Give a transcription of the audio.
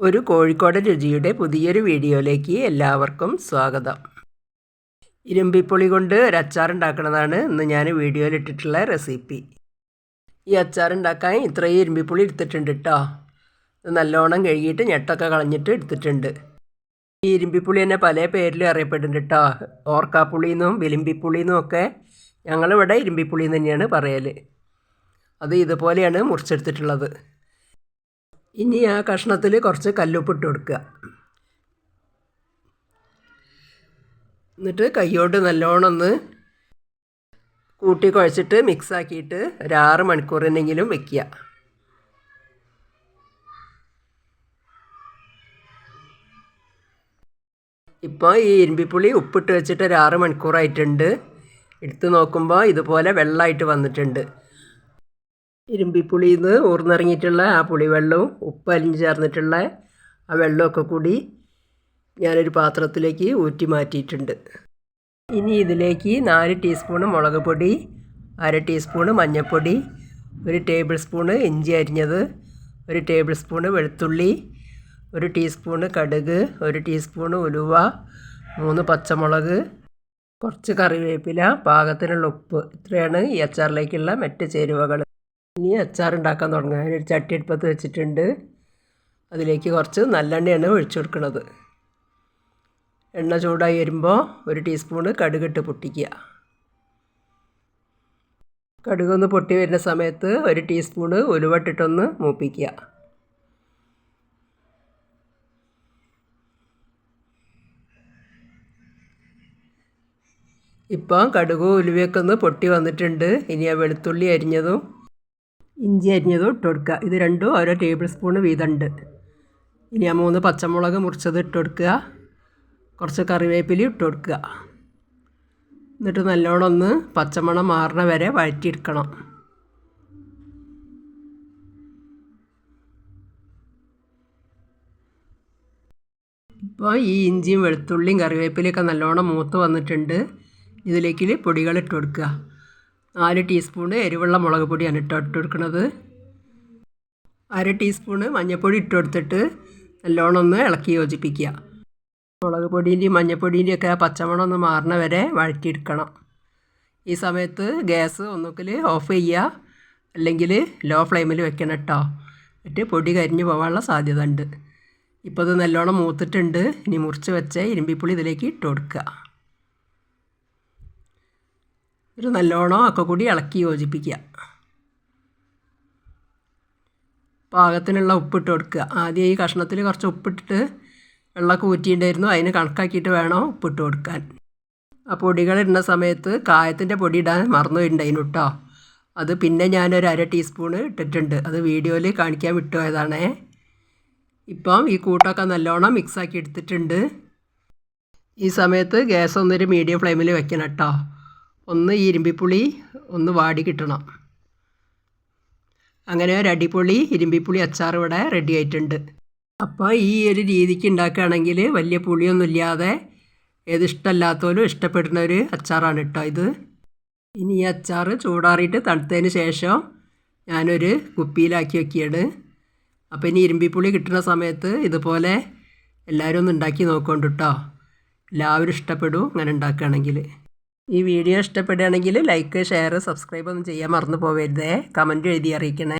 ഒരു കോഴിക്കോട് രുചിയുടെ പുതിയൊരു വീഡിയോയിലേക്ക് എല്ലാവർക്കും സ്വാഗതം. ഇരുമ്പിപ്പുളി കൊണ്ട് ഒരു അച്ചാർ ഉണ്ടാക്കുന്നതാണ് ഇന്ന് ഞാൻ വീഡിയോയിൽ ഇട്ടിട്ടുള്ള റെസിപ്പി. ഈ അച്ചാർ ഉണ്ടാക്കാൻ ഇത്രയും ഇരുമ്പിപ്പുളി എടുത്തിട്ടുണ്ട് കേട്ടോ ഇത് നല്ലോണം കഴുകിയിട്ട് ഞെട്ടൊക്കെ കളഞ്ഞിട്ട് എടുത്തിട്ടുണ്ട്. ഈ ഇരുമ്പിപ്പുളി തന്നെ പല പേരിലും അറിയപ്പെടുന്നുണ്ട് കേട്ടോ ഓർക്കാപ്പുളി എന്നും വിലിമ്പിപ്പുളി എന്നും ഒക്കെ ഞങ്ങളിവിടെ ഇരുമ്പിപ്പുളി തന്നെയാണ് പറയൽ അത് ഇതുപോലെയാണ് മുറിച്ചെടുത്തിട്ടുള്ളത്. ഇനി ആ കഷ്ണത്തിൽ കുറച്ച് കല്ലുപ്പിട്ട് കൊടുക്കുക. എന്നിട്ട് കൈയോട്ട് നല്ലോണം ഒന്ന് കൂട്ടി കുഴച്ചിട്ട് മിക്സാക്കിയിട്ട് ഒരു ആറ് മണിക്കൂറിനെങ്കിലും വെക്കുക. ഇപ്പോൾ ഈ ഇരുമ്പിപ്പുളി ഉപ്പിട്ട് വെച്ചിട്ട് ഒരു ആറ് മണിക്കൂറായിട്ടുണ്ട്. എടുത്തു നോക്കുമ്പോൾ ഇതുപോലെ വെള്ളമായിട്ട് വന്നിട്ടുണ്ട്. ഇരുമ്പിപ്പുളിയിൽ നിന്ന് ഊർന്നിറങ്ങിയിട്ടുള്ള ആ പുളിവെള്ളവും ഉപ്പ് അലിഞ്ഞ് ചേർന്നിട്ടുള്ള ആ വെള്ളമൊക്കെ കൂടി ഞാനൊരു പാത്രത്തിലേക്ക് ഊറ്റി മാറ്റിയിട്ടുണ്ട്. ഇനി ഇതിലേക്ക് നാല് ടീസ്പൂണ് മുളക് പൊടി അര ടീസ്പൂണ് മഞ്ഞൾപ്പൊടി ഒരു ടേബിൾ സ്പൂണ് ഇഞ്ചി അരിഞ്ഞത് ഒരു ടേബിൾ സ്പൂണ് വെളുത്തുള്ളി ഒരു ടീസ്പൂണ് കടുക് ഒരു ടീസ്പൂണ് ഉലുവ മൂന്ന് പച്ചമുളക് കുറച്ച് കറിവേപ്പില പാകത്തിനുള്ള ഉപ്പ്. ഇത്രയാണ് ഈ അച്ചാറിലേക്കുള്ള മറ്റ് ചേരുവകൾ. ഇനി അച്ചാർ ഉണ്ടാക്കാൻ ഒരു ചട്ടി അടുപ്പത്ത് വെച്ചിട്ടുണ്ട്. അതിലേക്ക് കുറച്ച് നല്ലെണ്ണയാണ് ഒഴിച്ചു കൊടുക്കുന്നത്. എണ്ണ ചൂടായി വരുമ്പോൾ ഒരു ടീസ്പൂണ് കടുകിട്ട് പൊട്ടിക്കുക. കടുകൊന്ന് പൊട്ടി വരുന്ന സമയത്ത് ഒരു ടീസ്പൂണ് ഉലുവട്ടിട്ടൊന്ന് മൂപ്പിക്കുക. ഇപ്പം കടുകും ഉലുവയൊക്കെ ഒന്ന് പൊട്ടി വന്നിട്ടുണ്ട്. ഇനി ആ വെളുത്തുള്ളി അരിഞ്ഞതും ഇഞ്ചി അരിഞ്ഞതും ഇട്ട് കൊടുക്കുക. ഇത് രണ്ടും ഓരോ ടേബിൾ സ്പൂൺ വീതമുണ്ട്. ഇനി ആ മൂന്ന് പച്ചമുളക് മുറിച്ചത് ഇട്ട് കൊടുക്കുക. കുറച്ച് കറിവേപ്പില ഇട്ട് കൊടുക്കുക. എന്നിട്ട് നല്ലോണം ഒന്ന് പച്ചമണം മാറണ വരെ വഴറ്റിയെടുക്കണം. ഇപ്പോൾ ഈ ഇഞ്ചിയും വെളുത്തുള്ളിയും കറിവേപ്പിലയൊക്കെ നല്ലോണം മൂത്ത് വന്നിട്ടുണ്ട്. ഇതിലേക്ക് പൊടികൾ ഇട്ട് കൊടുക്കുക. നാല് ടീസ്പൂണ് എരിവുള്ള മുളക് പൊടിയാണ് ഇട്ട് കൊടുക്കുന്നത് അര ടീസ്പൂണ് മഞ്ഞൾപ്പൊടി ഇട്ട് കൊടുത്തിട്ട് നല്ലോണം ഒന്ന് ഇളക്കി യോജിപ്പിക്കുക. മുളക് പൊടീന്റെയും മഞ്ഞൾപ്പൊടീന്റെയും ഒക്കെ പച്ചമണം ഒന്ന് മാറണ വരെ വഴറ്റിയെടുക്കണം. ഈ സമയത്ത് ഗ്യാസ് ഒന്നുകിൽ ഓഫ് ചെയ്യുക അല്ലെങ്കിൽ ലോ ഫ്ലെയിമിൽ വെക്കണം കേട്ടോ. എന്നിട്ട് പൊടി കരിഞ്ഞു പോകാനുള്ള സാധ്യത ഉണ്ട് ഇപ്പോൾ ഇത് നല്ലോണം മൂത്തിട്ടുണ്ട്. ഇനി മുറിച്ച് വെച്ച ഇരുമ്പിപ്പുളി ഇതിലേക്ക് ഇട്ട് കൊടുക്കുക. ഒരു നല്ലോണം ഒക്കെ കൂടി ഇളക്കി യോജിപ്പിക്കുക. പാകത്തിനുള്ള ഉപ്പിട്ട് കൊടുക്കുക. ആദ്യം ഈ കഷ്ണത്തിൽ കുറച്ച് ഉപ്പിട്ടിട്ട് വെള്ളമൊക്കെ ഊറ്റിയിട്ടുണ്ടായിരുന്നു. അതിന് കണക്കാക്കിയിട്ട് വേണം ഉപ്പിട്ട് കൊടുക്കാൻ. ആ പൊടികളിടുന്ന സമയത്ത് കായത്തിന്റെ പൊടി ഇടാൻ മറന്നു പോയിട്ടുണ്ടായിരുന്നു കേട്ടോ. അത് പിന്നെ ഞാനൊരു അര ടീസ്പൂണ് ഇട്ടിട്ടുണ്ട്. അത് വീഡിയോയിൽ കാണിക്കാൻ വിട്ടുപോയതാണേ. ഇപ്പം ഈ കൂട്ടൊക്കെ നല്ലോണം മിക്സാക്കി എടുത്തിട്ടുണ്ട്. ഈ സമയത്ത് ഗ്യാസ് ഒന്നൊരു മീഡിയം ഫ്ലെയിമിൽ വെക്കണം കേട്ടോ. ഒന്ന് ഇരുമ്പിപ്പുളി ഒന്ന് വാടി കിട്ടണം. അങ്ങനെ ഒരു അടിപൊളി ഇരുമ്പിപ്പുളി അച്ചാർ ഇവിടെ റെഡി ആയിട്ടുണ്ട്. അപ്പോൾ ഈ ഒരു രീതിക്ക് ഉണ്ടാക്കുകയാണെങ്കിൽ വലിയ പുളിയൊന്നുമില്ലാതെ ഏത് ഇഷ്ടമല്ലാത്തവരും ഇഷ്ടപ്പെടുന്ന ഒരു അച്ചാറാണ് കേട്ടോ ഇത്. ഇനി ഈ അച്ചാർ ചൂടാറിയിട്ട് തണുത്തതിന് ശേഷം ഞാനൊരു കുപ്പിയിലാക്കി വെക്കുകയാണ്. അപ്പോൾ ഇനി ഇരുമ്പിപ്പുളി കിട്ടുന്ന സമയത്ത് ഇതുപോലെ എല്ലാവരും ഒന്ന് ഉണ്ടാക്കി നോക്കുകൊണ്ട് കേട്ടോ. എല്ലാവരും ഇഷ്ടപ്പെടും അങ്ങനെ ഉണ്ടാക്കുകയാണെങ്കിൽ. ഈ വീഡിയോ ഇഷ്ടപ്പെടുകയാണെങ്കിൽ ലൈക്ക് ഷെയർ സബ്സ്ക്രൈബ് ഒന്നും ചെയ്യാൻ മറന്നു പോവരുതേ. കമന്റ് എഴുതി അറിയിക്കണേ.